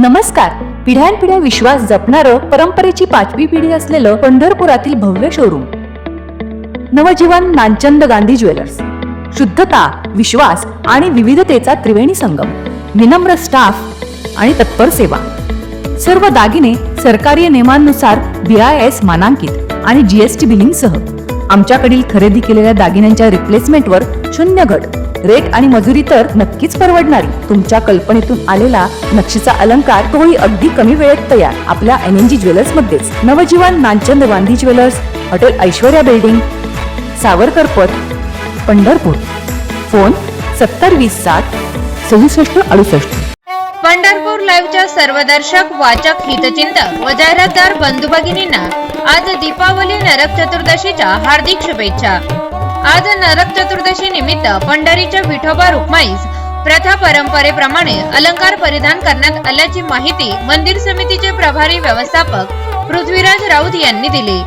नमस्कार. पिढ्यानपिढ्या विश्वास जपणारं परंपरेची पाचवी पिढी असलेलं पंढरपुरातील भव्य शोरूम नवजीवन नानचंद गांधी ज्वेलर्स. शुद्धता विश्वास आणि विविधतेचा त्रिवेणी संगम. विनम्र स्टाफ आणि तत्पर सेवा. सर्व दागिने सरकारी नियमांनुसार बी आय एस मानांकित आणि जीएसटी बिलिंगसह आमच्याकडील खरेदी केलेल्या दागिन्यांच्या रिप्लेसमेंटवर शून्य घट रेट आणि मजुरी तर नक्कीच परवडणारी. तुमच्या कल्पनेतून आलेला नक्षीचा अलंकार तोही अगदी कमी वेळेत तयार. आपल्या एन एन जी ज्वेलर्स मध्येच. Navjeevan Nanchand Gandhi jewellers hotel Aishwarya building Savarkar Path Pandharpur. Phone सत्तर वीस सात सदुसष्ट अडुसष्ट. पंढरपूर लाईव्हच्या सर्व दर्शक वाचक हितचिंतक व जाहिरातदार बंधू भगिनींना आज दीपावली नरक चतुर्दशीच्या हार्दिक शुभेच्छा. आज नरक चतुर्दशी निमित्त पंढरीच्या विठोबा रुक्माईस प्रथा परंपरेप्रमाणे अलंकार परिधान करण्यात आल्याची माहिती मंदिर समितीचे प्रभारी व्यवस्थापक पृथ्वीराज राऊत यांनी दिली.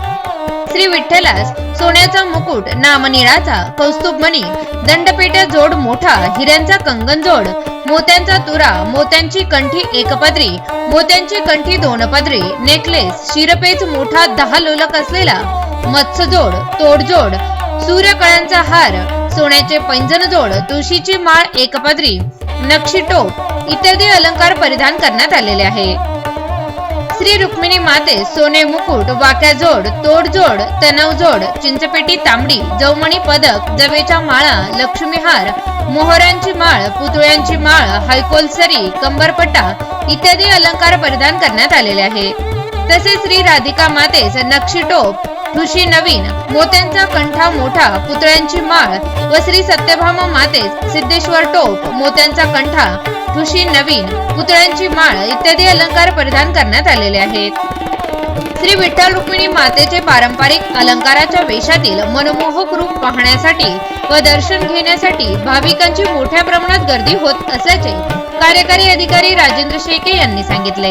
श्री विठ्ठलास सोन्याचा मुकुट नामनिळाचा कौस्तुभमणी दंडपेट्या जोड मोठा हिऱ्यांचा कंगन जोड मोत्यांचा तुरा मोत्यांची कंठी एकपदरी मोत्यांची कंठी दोन पदरी नेकलेस शिरपेच मोठा दहा लोलक असलेला मत्स्यजोड तोडजोड सूर्यकळ्यांचा हार सोन्याचे पैंजण जोड तुळशीची माळ एकपदरी नक्षी टोप इत्यादी अलंकार परिधान करण्यात आलेले आहे. श्री रुक्मिणी माते सोने मुकुट वाक्या जोड तोड जोड तनव जोड चिंचपेटी तांबडी जवमणी पदक जवेच्या माळा लक्ष्मीहार मोहरांची माळ पुतळ्यांची माळ हायकोलसरी कंबरपट्टा इत्यादी अलंकार परिधान करण्यात आलेले आहे. तसेच श्री राधिका मातेस नक्षी ऋषी नवीन मोत्यांचा कंठा मोठा पुतळ्यांची माळ व श्री सत्यभामा मातेस सिद्धेश्वर टोप मोत्यांचा कंठा ऋषी नवीन पुतळ्यांची माळ इत्यादी अलंकार परिधान करण्यात आलेले आहेत. श्री विठ्ठल रुक्मिणी मातेचे पारंपरिक अलंकाराच्या वेशातील मनमोहक रूप पाहण्यासाठी व दर्शन घेण्यासाठी भाविकांची मोठ्या प्रमाणात गर्दी होत असल्याचे कार्यकारी अधिकारी राजेंद्र शेके यांनी सांगितले.